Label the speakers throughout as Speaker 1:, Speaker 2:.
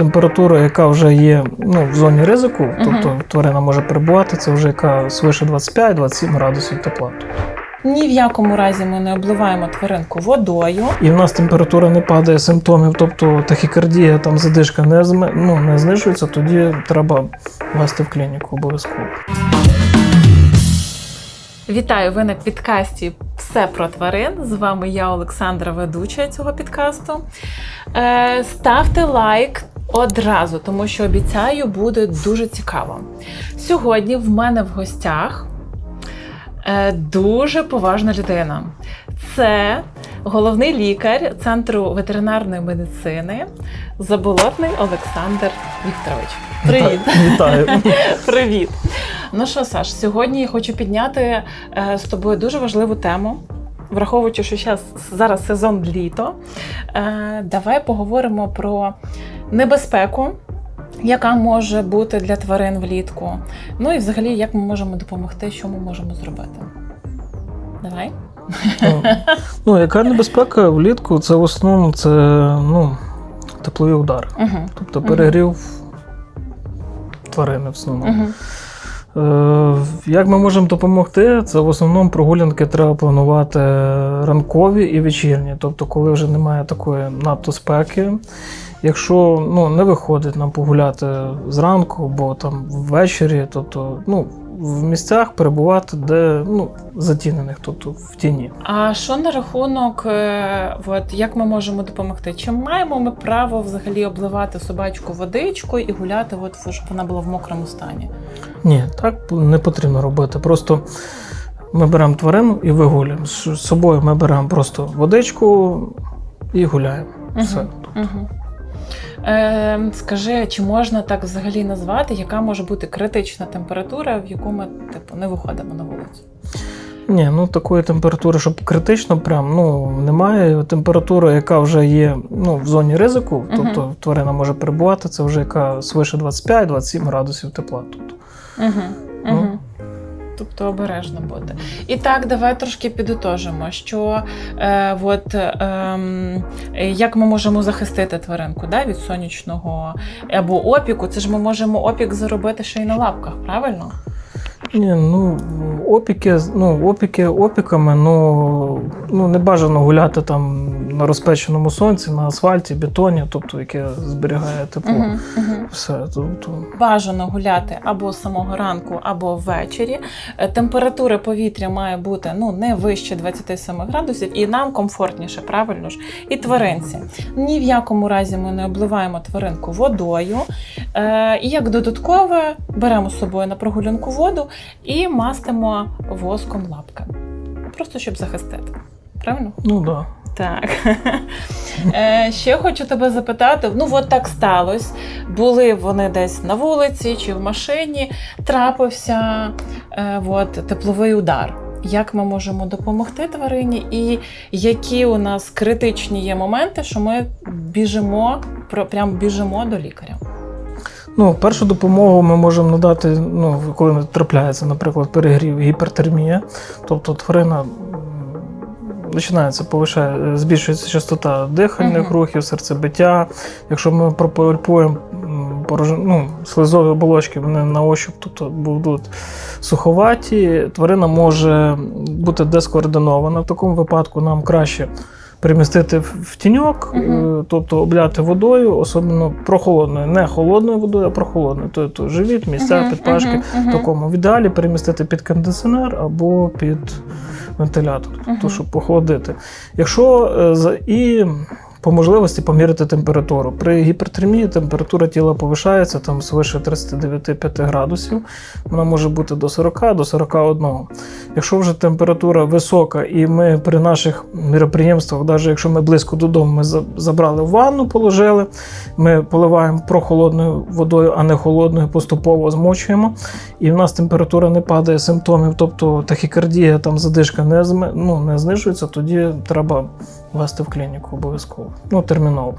Speaker 1: Температура, яка вже є ну, в зоні ризику, тобто тварина може перебувати, це вже яка свише 25-27 градусів тепла.
Speaker 2: Ні в якому разі ми не обливаємо тваринку водою.
Speaker 1: І в нас температура не падає симптомів, тобто тахікардія, там задишка не, ну, не знижується, тоді треба вести в клініку обов'язково.
Speaker 2: Вітаю! Ви на підкасті Все про тварин. З вами я, Олександра, ведуча цього підкасту. Е, ставте лайк одразу, тому що обіцяю, буде дуже цікаво. Сьогодні в мене в гостях е, дуже поважна людина. Це головний лікар Центру ветеринарної медицини Заболотний Олександр Вікторович. Привіт!
Speaker 1: Вітаю.
Speaker 2: Привіт! Ну що, Саш, сьогодні я хочу підняти е, з тобою дуже важливу тему. Враховуючи, що зараз, зараз сезон літо, е, давай поговоримо про небезпеку, яка може бути для тварин влітку. Ну і взагалі, як ми можемо допомогти, що ми можемо зробити. Давай.
Speaker 1: Ну, Ну, яка небезпека влітку? Це в основному це ну, теплові удари.
Speaker 2: Угу.
Speaker 1: Тобто перегрів тварини в основному.
Speaker 2: Угу.
Speaker 1: Е, Як ми можемо допомогти? Це в основному прогулянки треба планувати ранкові і вечірні, тобто, коли вже немає такої надто спеки. Якщо ну, не виходить нам погуляти зранку або там ввечері, тобто ну, в місцях перебувати, де ну, затінених, тобто в тіні.
Speaker 2: А що на рахунок, е, от, як ми можемо допомогти? Чи маємо ми право взагалі обливати собачку водичкою і гуляти, от, щоб вона була в мокрому стані?
Speaker 1: Ні, так не потрібно робити. Просто ми беремо тварину і вигулюємо. З собою ми беремо просто водичку і гуляємо. Все.
Speaker 2: Угу. Е, скажи, чи можна так взагалі назвати, яка може бути критична температура, в яку ми типу, не виходимо на вулицю?
Speaker 1: Ні, ну такої температури, щоб критично, прям ну немає. Температура, яка вже є ну, в зоні ризику, тобто тварина може перебувати, це вже яка свише 25-27 градусів тепла. Тобто,
Speaker 2: Угу.
Speaker 1: Ну.
Speaker 2: Угу. Тобто обережно бути. І так, давай трошки підотожимо, що е, от, е, як ми можемо захистити тваринку да, від сонячного або опіку. Це ж ми можемо опік заробити ще й на лапках, правильно?
Speaker 1: Ні, ну опіки, ну, опіки опіками, ну, ну не бажано гуляти там на розпеченому сонці, на асфальті, бетоні, тобто яке зберігає тепло.
Speaker 2: Угу, угу.
Speaker 1: Все, тобто.
Speaker 2: Бажано гуляти або з самого ранку, або ввечері. Е, Температура повітря має бути ну не вище 27 градусів, і нам комфортніше, правильно ж, і тваринці. Ні в якому разі ми не обливаємо тваринку водою. Е, і як додаткове беремо з собою на прогулянку воду і мастимо воском лапки. Просто щоб захистити. Правильно?
Speaker 1: Ну да.
Speaker 2: Так. Е, ще хочу тебе запитати: ну, от так сталося. Були вони десь на вулиці чи в машині, трапився е, от, тепловий удар. Як ми можемо допомогти тварині, і які у нас критичні є моменти, що ми біжимо, прям біжимо до лікаря?
Speaker 1: Ну, першу допомогу ми можемо надати, ну, коли трапляється, наприклад, перегрів, гіпертермія. Тобто тварина починається, повишає, збільшується частота дихальних
Speaker 2: Мгм.
Speaker 1: рухів, серцебиття. Якщо ми порож- ну, слизові оболочки, вони на ощуп, тобто будуть суховаті, тварина може бути дескоординована. В такому випадку нам краще. Примістити в тіньок, е, тобто обляти водою, особливо прохолодною, не холодною водою, а прохолодною. Тобто живіт, місця,
Speaker 2: угу,
Speaker 1: підпашки. угу. Такому в ідеалі перемістити під кондиціонер або під вентилятор, тобто, щоб похолодити. Якщо е, за- і по можливості поміряти температуру. При гіпертермії температура тіла повишається там свише 39-5 градусів. Вона може бути до 40 до 41. Якщо вже температура висока, і ми при наших міроприємствах, навіть якщо ми близько додому, ми забрали ванну, положили, ми поливаємо прохолодною водою, а не холодною, поступово змочуємо, і в нас температура не падає симптомів, тобто тахікардія, там задишка не, ну, не знижується, тоді треба вести в клініку обов'язково. Ну, терміново.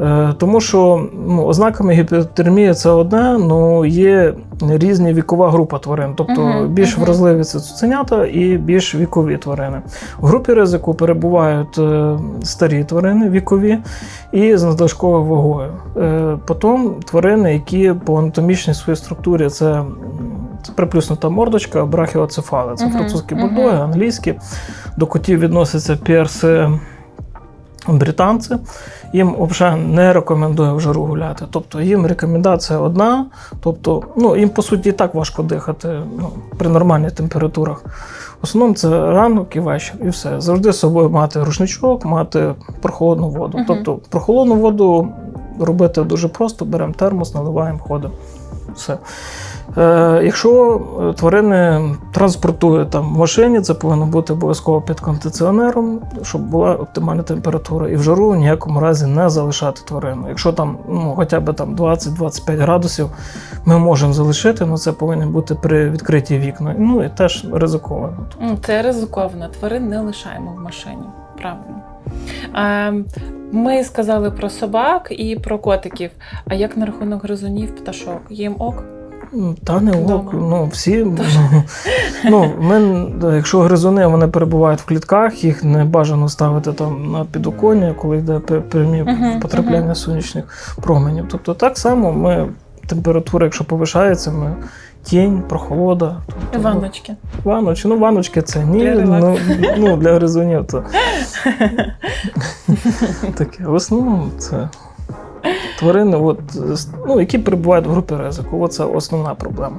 Speaker 1: Е, тому що ну, ознаками гіпертермії це одне, але є різні вікова група тварин. Тобто
Speaker 2: Мгм,
Speaker 1: більш
Speaker 2: мгм.
Speaker 1: вразливі це цуценята і більш вікові тварини. В групі ризику перебувають е, старі тварини вікові і з надлишковою вагою. Е, потім тварини, які по анатомічній своїй структурі це. Приплюснута мордочка, брахіоцефали. Це
Speaker 2: Мгм,
Speaker 1: французькі
Speaker 2: мгм.
Speaker 1: бульдоги, англійські. До котів відносяться перси британці. Їм взагалі не рекомендую в жару гуляти. Тобто їм рекомендація одна. Тобто, ну, їм по суті і так важко дихати ну, при нормальних температурах. В основному це ранок і вечір, і все. Завжди з собою мати рушничок, мати прохолодну воду.
Speaker 2: Мгм.
Speaker 1: Тобто прохолодну воду робити дуже просто: беремо термос, наливаємо, ходимо. Все. Е, якщо е, тварини транспортують там в машині, це повинно бути обов'язково під кондиціонером, щоб була оптимальна температура. І в жару в ніякому разі не залишати тварину. Якщо там ну, хоча б там 20-25 градусів, ми можемо залишити, але це повинно бути при відкритій вікна. Ну і теж ризиковано.
Speaker 2: Це ризиковано. Тварин не лишаємо в машині. Правильно. Ми сказали про собак і про котиків. А як на рахунок гризунів, пташок? Їм ок?
Speaker 1: Та не
Speaker 2: Вдома.
Speaker 1: ок, ну всі. ну, ми, якщо гризуни вони перебувають в клітках, їх не бажано ставити там на підоконня, коли йде прямі потрапляння сонячних променів. Тобто так само ми, температура, якщо повишається, ми тінь, прохолода. Тобто,
Speaker 2: Ванночки.
Speaker 1: Ванночки, ну ванночки це ні,
Speaker 2: Для
Speaker 1: ну, ну для гризунів то таке. В основному це тварини, от, ну, які перебувають в групі ризику. Оце основна проблема.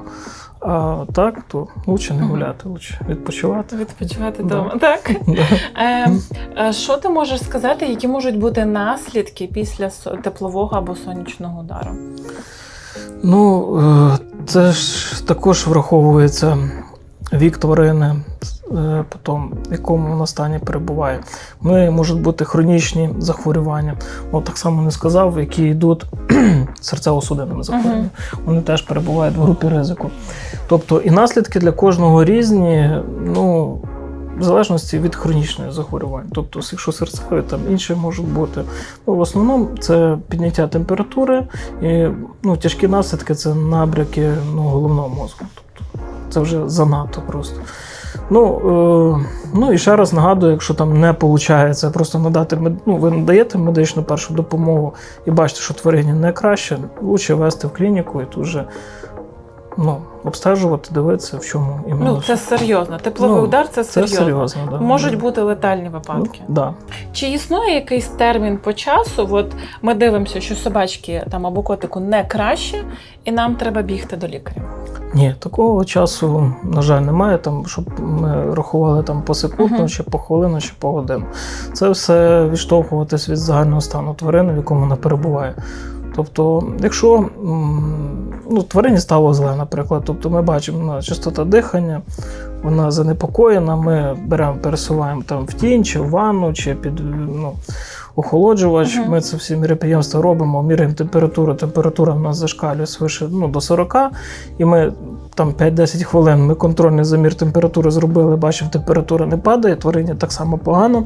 Speaker 1: А так, то лучше не гуляти, лучше відпочивати.
Speaker 2: Відпочивати
Speaker 1: Да.
Speaker 2: вдома, так?
Speaker 1: Да.
Speaker 2: Е, е, що ти можеш сказати, які можуть бути наслідки після теплового або сонячного удару?
Speaker 1: Ну, е, це ж також враховується вік тварини, потім в якому вона стані перебуває. Ми можуть бути хронічні захворювання. От так само не сказав, які йдуть серцево-судинними захворюваннями. Вони теж перебувають в групі ризику. Тобто і наслідки для кожного різні, ну. В залежності від хронічних захворювань. Тобто, якщо серцеві, там інші можуть бути. Ну, в основному це підняття температури і ну, тяжкі наслідки це набряки ну, головного мозку. Тобто це вже занадто просто. Ну, е, ну і ще раз нагадую, якщо там не виходить просто надати мед- ну, ви надаєте медичну першу допомогу і бачите, що тварині не краще, краще вести в клініку і тут вже ну, обстежувати, дивитися, в чому іменно.
Speaker 2: Ну, це серйозно. Тепловий
Speaker 1: Ну,
Speaker 2: удар це
Speaker 1: це
Speaker 2: серйозно.
Speaker 1: серйозно. Да.
Speaker 2: Можуть бути летальні випадки.
Speaker 1: Ну, да.
Speaker 2: Чи існує якийсь термін по часу? От ми дивимося, що собачки там або котику не краще, і нам треба бігти до лікаря.
Speaker 1: Ні, такого часу, на жаль, немає, там, щоб ми рахували там по секунду,
Speaker 2: Мгм.
Speaker 1: чи по хвилину, чи по годину. Це все відштовхуватись від загального стану тварини, в якому вона перебуває. Тобто, якщо ну, тварині стало зле, наприклад, тобто ми бачимо на частота дихання, вона занепокоєна, ми беремо, пересуваємо там в тінь, чи в ванну, чи під ну, охолоджувач.
Speaker 2: Мгм.
Speaker 1: Ми це всі мероприємства робимо, міряємо температуру. Температура в нас зашкалює свише ну, до 40, і ми там 5-10 хвилин ми контрольний замір температури зробили, бачимо, температура не падає, тварині так само погано.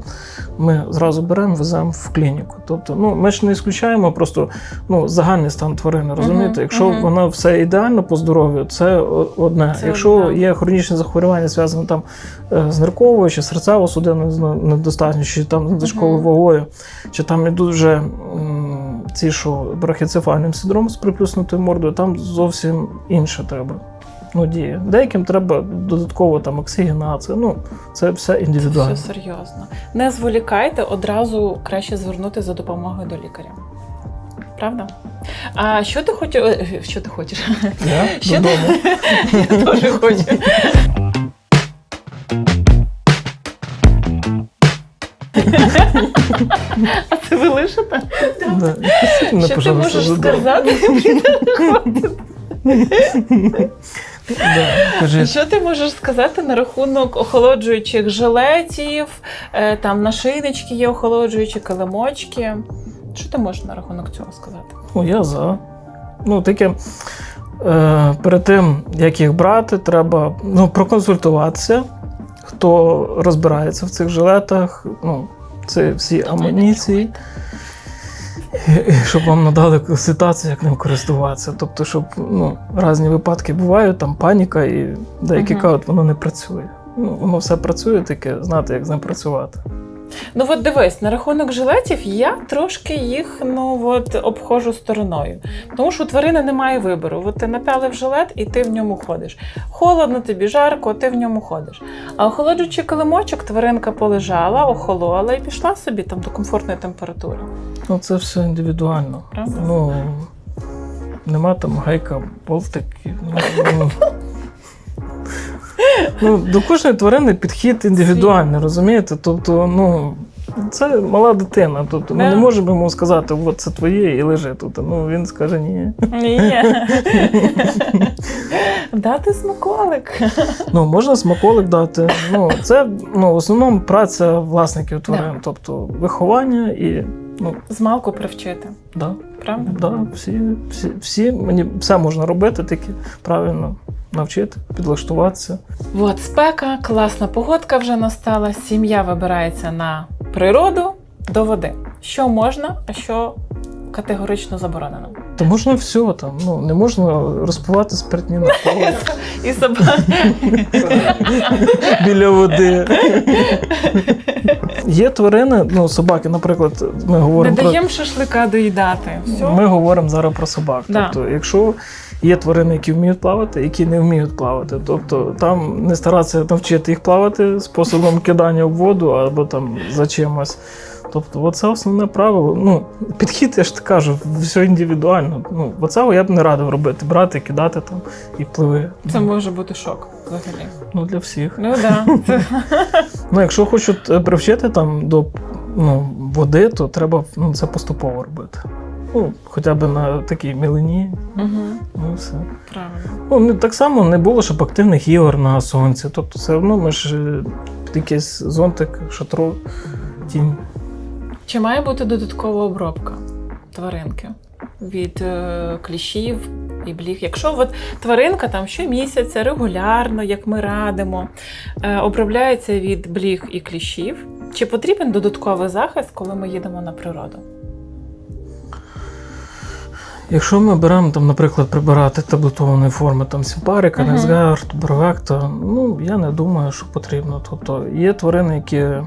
Speaker 1: Ми зразу беремо, веземо в клініку. Тобто, ну, ми ж не ісключаємо просто ну, загальний стан тварини, розумієте?
Speaker 2: Мгм,
Speaker 1: Якщо
Speaker 2: мгм.
Speaker 1: воно все ідеально по здоров'ю, це одне.
Speaker 2: Це
Speaker 1: Якщо
Speaker 2: одне.
Speaker 1: є хронічні захворювання, зв'язані там е, з нирковою чи серцево-судинною недостатністю, чи там з надлишковою
Speaker 2: Мгм.
Speaker 1: вагою, чи там ідуть вже ці, що брахіцефальним синдром з приплюснутою мордою, там зовсім інше треба. Ну, діє. Деяким треба додатково там оксигенація. Ну, це все індивідуально.
Speaker 2: Все серйозно. Не зволікайте, одразу краще звернутися за допомогою до лікаря. Правда? А що ти хочеш? Що ти хочеш?
Speaker 1: Я
Speaker 2: Що
Speaker 1: додому.
Speaker 2: ти... Я теж хочу. А це ви лишите?
Speaker 1: Да.
Speaker 2: Що ти можеш сказати?
Speaker 1: Да, кажи.
Speaker 2: Що ти можеш сказати на рахунок охолоджуючих жилетів, е, там нашийнички є охолоджуючі, килимочки? Що ти можеш на рахунок цього сказати?
Speaker 1: Ну, я за. Ну, таке. Е, перед тим, як їх брати, треба ну, проконсультуватися, хто розбирається в цих жилетах. Ну, Це всі амуніції. І Щоб вам надали ситуацію, як ним користуватися. Тобто, щоб ну, різні випадки бувають, там паніка, і деякі кажуть, воно не працює. Ну, воно все працює, таке знати, як з ним працювати.
Speaker 2: Ну от дивись, на рахунок жилетів я трошки їх ну от обходжу стороною. Тому що у тварини немає вибору. От ти напялив жилет і ти в ньому ходиш. Холодно, тобі жарко, ти в ньому ходиш. А охолоджуючи килимочок, тваринка полежала, охолола і пішла собі там до комфортної температури.
Speaker 1: Ну, це все індивідуально.
Speaker 2: Правда?
Speaker 1: Ну, нема там гайка, болтик. Ну, ну, до кожної тварини підхід індивідуальний, розумієте? Тобто, ну. Це мала дитина, тобто ми
Speaker 2: Да.
Speaker 1: не можемо йому сказати, от це твоє і лежи тут. Ну він скаже ні.
Speaker 2: Ні. Дати смаколик.
Speaker 1: Ну можна смаколик дати. Ну це ну в основному праця власників тварин, тобто виховання і ну
Speaker 2: Змалку привчити,
Speaker 1: да,
Speaker 2: правда?
Speaker 1: да, всі, всі, всі мені все можна робити, тільки правильно навчити, підлаштуватися.
Speaker 2: От спека, класна погодка вже настала. Сім'я вибирається на природу до води. Що можна, а що категорично заборонено.
Speaker 1: То можна все там. Ну не можна розпивати спиртні напої
Speaker 2: І собака.
Speaker 1: біля води. Є тварини, ну собаки, наприклад, ми
Speaker 2: Не
Speaker 1: говоримо про
Speaker 2: даємо шашлика доїдати. Все.
Speaker 1: Ми говоримо зараз про собак.
Speaker 2: Да.
Speaker 1: Тобто, якщо є тварини, які вміють плавати, які не вміють плавати, тобто там не старатися навчити їх плавати способом кидання в воду або там за чимось. Тобто, оце основне правило. Ну, підхід, я ж так кажу, все індивідуально. Ну, оце я б не радив робити, брати, кидати там і пливи.
Speaker 2: Це може бути шок взагалі.
Speaker 1: Ну, для всіх.
Speaker 2: Ну так. Да.
Speaker 1: Ну, якщо хочуть е, привчити там до ну, води, то треба ну, це поступово робити. Ну, хоча б на такій мілині,
Speaker 2: Угу.
Speaker 1: ну все.
Speaker 2: Правильно.
Speaker 1: Ну, не, так само не було, щоб активних ігор на сонці. Тобто, все одно ми ж е, під якийсь зонтик, шатро, тінь.
Speaker 2: Чи має бути додаткова обробка тваринки від е, кліщів і бліг? Якщо от тваринка там щомісяця регулярно, як ми радимо, е, обробляється від бліг і кліщів, чи потрібен додатковий захист, коли ми їдемо на природу?
Speaker 1: Якщо ми беремо, там, наприклад, прибирати таблетованої форми там сіпарика,
Speaker 2: Мгм.
Speaker 1: незгард, боровек, то ну, я не думаю, що потрібно. Тобто є тварини, які е,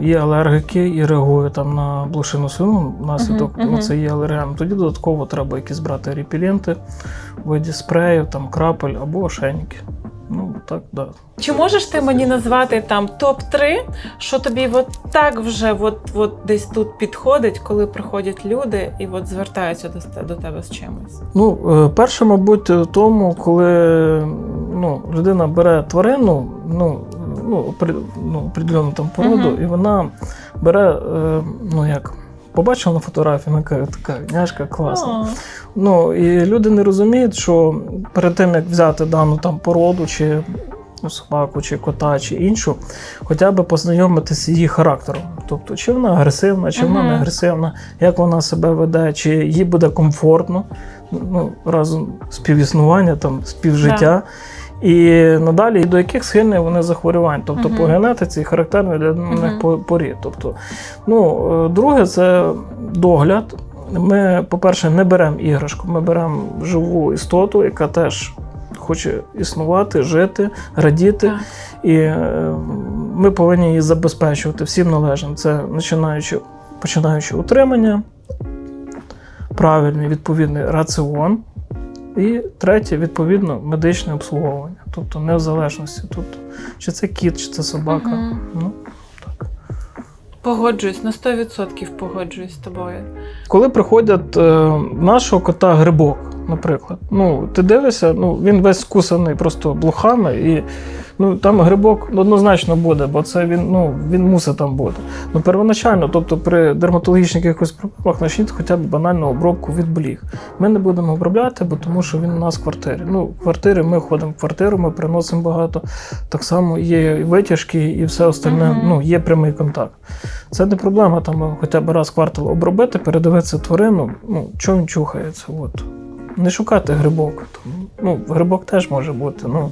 Speaker 1: є алергіки і реагують там на блошину свину внаслідок,
Speaker 2: Мгм,
Speaker 1: ну, це є алерген. Тоді додатково треба якісь брати репеленти в виді спреїв, там, крапель або ошейники. Так, да.
Speaker 2: Чи можеш ти мені назвати там топ-3, що тобі от так вже от, от десь тут підходить, коли приходять люди і от звертаються до, до тебе з чимось?
Speaker 1: Ну, е, перше, мабуть, е, тому, коли ну, людина бере тварину, ну, ну, опри- ну определену там породу,
Speaker 2: Мгм.
Speaker 1: і вона бере, е, ну як, побачила на фотографії, вона каже, така няшка класна. Ну, і люди не розуміють, що перед тим, як взяти дану там породу, чи собаку, чи кота, чи іншу, хоча б познайомитися з її характером. Тобто, чи вона агресивна, чи вона не агресивна, як вона себе веде, чи їй буде комфортно ну, разом співіснування, там, співжиття. І надалі до яких схильні вони захворювань, тобто
Speaker 2: Мгм.
Speaker 1: по генетиці характерні для них
Speaker 2: Мгм.
Speaker 1: по- порід. Тобто, ну, е, друге, це догляд. Ми, по-перше, не беремо іграшку, ми беремо живу істоту, яка теж хоче існувати, жити, радіти.
Speaker 2: так.
Speaker 1: І е, ми повинні її забезпечувати всім належним. Це починаючи, починаючи утримання, правильний відповідний раціон. І третє, відповідно, медичне обслуговування. Тобто не в залежності. Тобто, чи це кіт, чи це собака.
Speaker 2: Угу.
Speaker 1: Ну, так.
Speaker 2: Погоджуюсь, на 100% погоджуюсь з тобою.
Speaker 1: Коли приходять е, нашого кота грибок, наприклад, ну ти дивишся, ну він весь скусаний просто блохами, і ну там грибок однозначно буде, бо це він ну він мусить там бути. Ну первоначально, тобто при дерматологічних якихось проблемах почніть хоча б банальну обробку від бліг. Ми не будемо обробляти, бо тому що він у нас в квартирі. Ну, в квартирі ми ходимо в квартиру, ми приносимо багато. Так само є і витяжки, і все остальне,
Speaker 2: Мгм.
Speaker 1: ну є прямий контакт. Це не проблема там хоча б раз квартал обробити, передивитися тварину, ну, чого він чухається. От. Не шукати грибок. Ну, грибок теж може бути. Ну,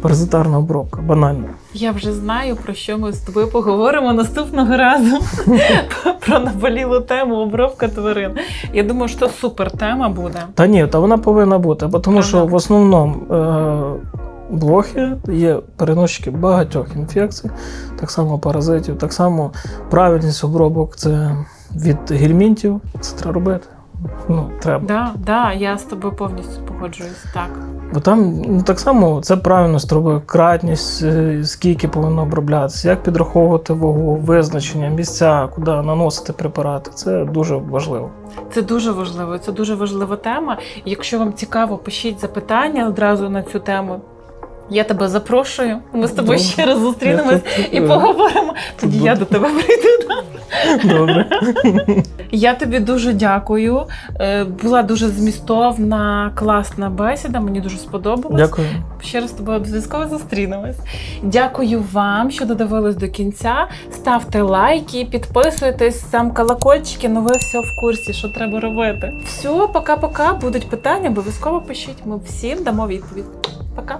Speaker 1: паразитарна обробка, банально.
Speaker 2: Я вже знаю, про що ми з тобою поговоримо наступного разу про наболілу тему обробка тварин. Я думаю, що супер тема буде.
Speaker 1: Та ні, та вона повинна бути, бо тому що в основному е, блохи є переносчики багатьох інфекцій, так само паразитів, так само правильність обробок це від гельмінтів. Це треба робити. Ну, треба.
Speaker 2: Да, да, я з тобою повністю погоджуюсь. Так.
Speaker 1: Бо там ну, так само це правильно тобою кратність, е, скільки повинно оброблятися, як підраховувати вагу, визначення, місця, куди наносити препарати. Це дуже важливо.
Speaker 2: Це дуже важливо. Це дуже важлива тема. Якщо вам цікаво, пишіть запитання одразу на цю тему. Я тебе запрошую. Ми з тобою
Speaker 1: Добре.
Speaker 2: ще раз зустрінемось і
Speaker 1: е,
Speaker 2: поговоримо. Тоді я до тебе прийду.
Speaker 1: Добре.
Speaker 2: Я тобі дуже дякую. Е, Була дуже змістовна, класна бесіда. Мені дуже сподобалось.
Speaker 1: Дякую.
Speaker 2: Ще раз з тобою обов'язково зустрінемось. Дякую вам, що додивились до кінця. Ставте лайки, підписуйтесь, сам колокольчики, ну ви все в курсі, що треба робити. Все, пока-пока. Будуть питання, обов'язково пишіть. Ми всім дамо відповідь. Пока.